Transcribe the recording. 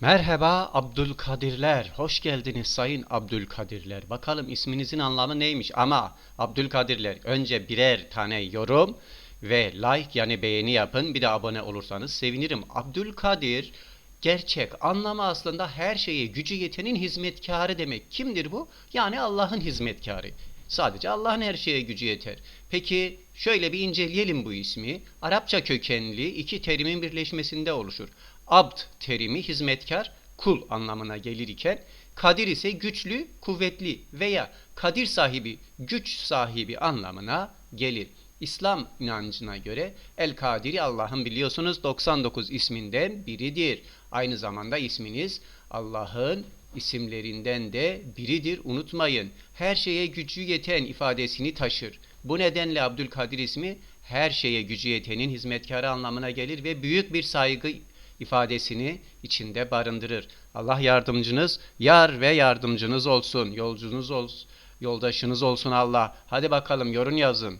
Merhaba Abdülkadirler. Hoş geldiniz sayın Abdülkadirler. Bakalım isminizin anlamı neymiş? Ama Abdülkadirler önce birer tane yorum ve like yani beğeni yapın. Bir de abone olursanız sevinirim. Abdülkadir gerçek anlamı aslında her şeye gücü yetenin hizmetkarı demek. Kimdir bu? Yani Allah'ın hizmetkarı. Sadece Allah'ın her şeye gücü yeter. Peki şöyle bir inceleyelim bu ismi. Arapça kökenli iki terimin birleşmesinde oluşur. Abd terimi hizmetkar, kul anlamına gelir iken kadir ise güçlü, kuvvetli veya kadir sahibi, güç sahibi anlamına gelir. İslam inancına göre El Kadiri Allah'ın biliyorsunuz 99 isminden biridir. Aynı zamanda isminiz Allah'ın isimlerinden de biridir unutmayın. Her şeye gücü yeten ifadesini taşır. Bu nedenle Abdülkadir ismi her şeye gücü yetenin hizmetkarı anlamına gelir ve büyük bir saygı ifadesini içinde barındırır. Allah yardımcınız, yar ve yardımcınız olsun. Yolcunuz olsun, yoldaşınız olsun Allah. Hadi bakalım yorum yazın.